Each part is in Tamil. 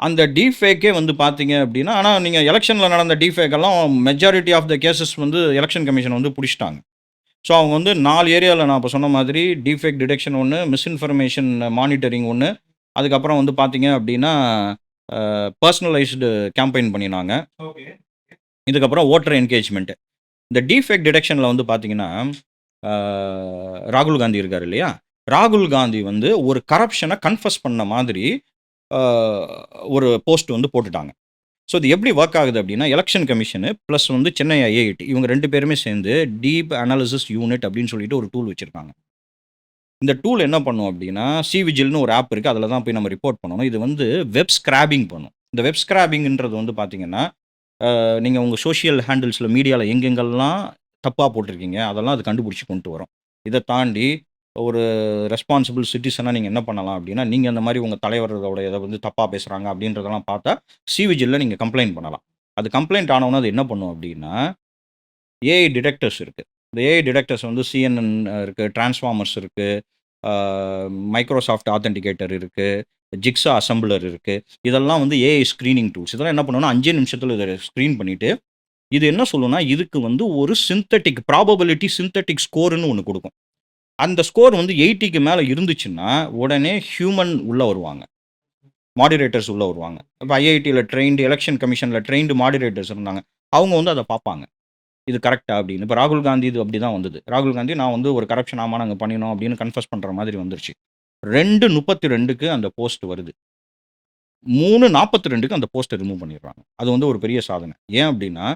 அந்த டீஃபேக்கே வந்து பார்த்தீங்க அப்படின்னா ஆனா நீங்க எலக்ஷன்ல நடந்த டீஃபேக் எல்லாம் மெஜாரிட்டி ஆஃப் த கேஸஸ் வந்து எலக்ஷன் கமிஷன் வந்து புடிச்சுட்டாங்க. ஸோ அவங்க வந்து 4 ஏரியால நான் இப்ப சொன்ன மாதிரி டீஃபேக் டிடெக்ஷன் ஒண்ணு, மிஸ்இன்ஃபர்மேஷன் மானிட்டரிங் ஒண்ணு, அதுக்கப்புறம் வந்து பார்த்தீங்க அப்படின்னா, பெர்சனலைஸ்டு கேம்பெயின் பண்ணினாங்க. ஓகே. இதுக்கப்புறம் வோட்டர் என்கேஜ்மென்ட். இந்த டீஃபேக் டிடெக்ஷன்ல வந்து பார்த்தீங்கன்னா, ராகுல் காந்தி இருக்காரு இல்லையா? ராகுல் காந்தி வந்து ஒரு கரப்ஷன கன்ஃபஸ் பண்ண மாதிரி ஒரு போஸ்ட் வந்து போட்டுட்டாங்க. ஸோ இது எப்படி ஒர்க் ஆகுது அப்படின்னா, எலெக்ஷன் கமிஷனு ப்ளஸ் வந்து சென்னை ஐஐடி இவங்க ரெண்டு பேருமே சேர்ந்து டீப் அனாலிசிஸ் யூனிட் அப்படின்னு சொல்லிட்டு ஒரு டூல் வச்சுருக்காங்க இந்த டூல் என்ன பண்ணும் அப்படின்னா, சி விஜில்னு ஒரு ஆப் இருக்குது அதில் தான் போய் நம்ம ரிப்போர்ட் பண்ணணும். இது வந்து வெப் ஸ்க்ராபிங் பண்ணும். இந்த வெப் ஸ்க்ராபிங்ன்றது வந்து பார்த்தீங்கன்னா, நீங்கள் உங்கள் சோஷியல் ஹேண்டில்ஸில் மீடியாவில் எங்கெங்கெல்லாம் தப்பாக போட்டிருக்கீங்க, அதெல்லாம் அது கண்டுபிடிச்சி கொண்டு வரும். இதை தாண்டி ஒரு ரெஸ்பான்சிபிள் சிட்டிசனாக நீங்கள் என்ன பண்ணலாம் அப்படின்னா, நீங்கள் அந்த மாதிரி உங்கள் தலைவர்களோட இதை வந்து தப்பாக பேசுகிறாங்க அப்படின்றதெல்லாம் பார்த்தா, சிவிஜியில் நீங்கள் கம்ப்ளைண்ட் பண்ணலாம். அது கம்ப்ளைண்ட் ஆனவொன்னே அது என்ன பண்ணும் அப்படின்னா, ஏஐ டிடெக்டர்ஸ் இருக்குது இந்த ஏஐ டிடெக்டர்ஸ் வந்து சிஎன்என் இருக்குது டிரான்ஸ்ஃபார்மர்ஸ் இருக்குது மைக்ரோசாஃப்ட் ஆத்தென்டிகேட்டர் இருக்குது ஜிக்ஸா அசெம்பிளர் இருக்குது இதெல்லாம் வந்து ஏஐ ஸ்க்ரீனிங் டூல்ஸ். இதெல்லாம் என்ன பண்ணணும்னா அஞ்சே நிமிஷத்தில் இதை ஸ்க்ரீன் பண்ணிவிட்டு இது என்ன சொல்லும்னா, இதுக்கு வந்து ஒரு சிந்தட்டிக் ப்ராபபிலிட்டி சிந்தட்டிக் ஸ்கோருன்னு ஒன்று கொடுக்கும் அந்த ஸ்கோர் வந்து எயிட்டிக்கு மேலே இருந்துச்சுன்னா, உடனே ஹியூமன் உள்ளே வருவாங்க. மாடிரேட்டர்ஸ் உள்ளே வருவாங்க. இப்போ ஐஐடியில் ட்ரெயின்டு எலெக்ஷன் கமிஷனில் ட்ரெயின்டு மாடிரேட்டர்ஸ் இருந்தாங்க. அவங்க வந்து அதை பார்ப்பாங்க. இது கரெக்டாக அப்படின்னு. இப்போ ராகுல் காந்தி இது அப்படிதான் வந்தது. ராகுல் காந்தி நான் வந்து ஒரு கரப்ஷன் ஆமாம் நாங்கள் பண்ணினோம் அப்படின்னு கன்ஃபர்ஸ் பண்ணுற மாதிரி வந்துருச்சு. 2:32க்கு அந்த போஸ்ட் வருது. 3:42க்கு அந்த போஸ்ட்டை ரிமூவ் பண்ணிடுறாங்க. அது வந்து ஒரு பெரிய சாதனை. ஏன் அப்படின்னா,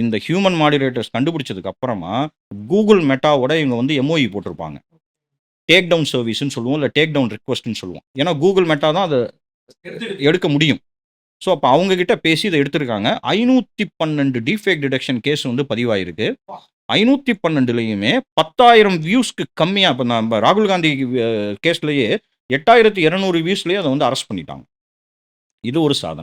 இந்த ஹியூமன் மாடரேட்டர்ஸ் கண்டுபிடிச்சதுக்கு அப்புறமா, கூகுள் மெட்டாவோட இவங்க வந்து எம்ஓயு போட்டிருப்பாங்க. டேக் டவுன் சர்வீஸ்ன்னு சொல்லுவோம். இல்ல டேக் டவுன் ரிக்வெஸ்ட்ன்னு சொல்லுவோம். ஏன்னா கூகுள் மெட்டா தான் அத எடுக்க முடியும். ஸோ அப்ப அவங்க கிட்ட பேசி இத எடுத்திருக்காங்க. 512 டீஃபேக் டிடெக்ஷன் கேஸ் வந்து பதிவாயிருக்கு. 512லயுமே 10,000 வியூஸ்க்கு கம்மியா இப்ப நம்ப ராகுல் காந்தி கேஸ்லயே 8,200 வியூஸ்லயே அத வந்து அரெஸ்ட் பண்ணிட்டாங்க. இது ஒரு சாதனை.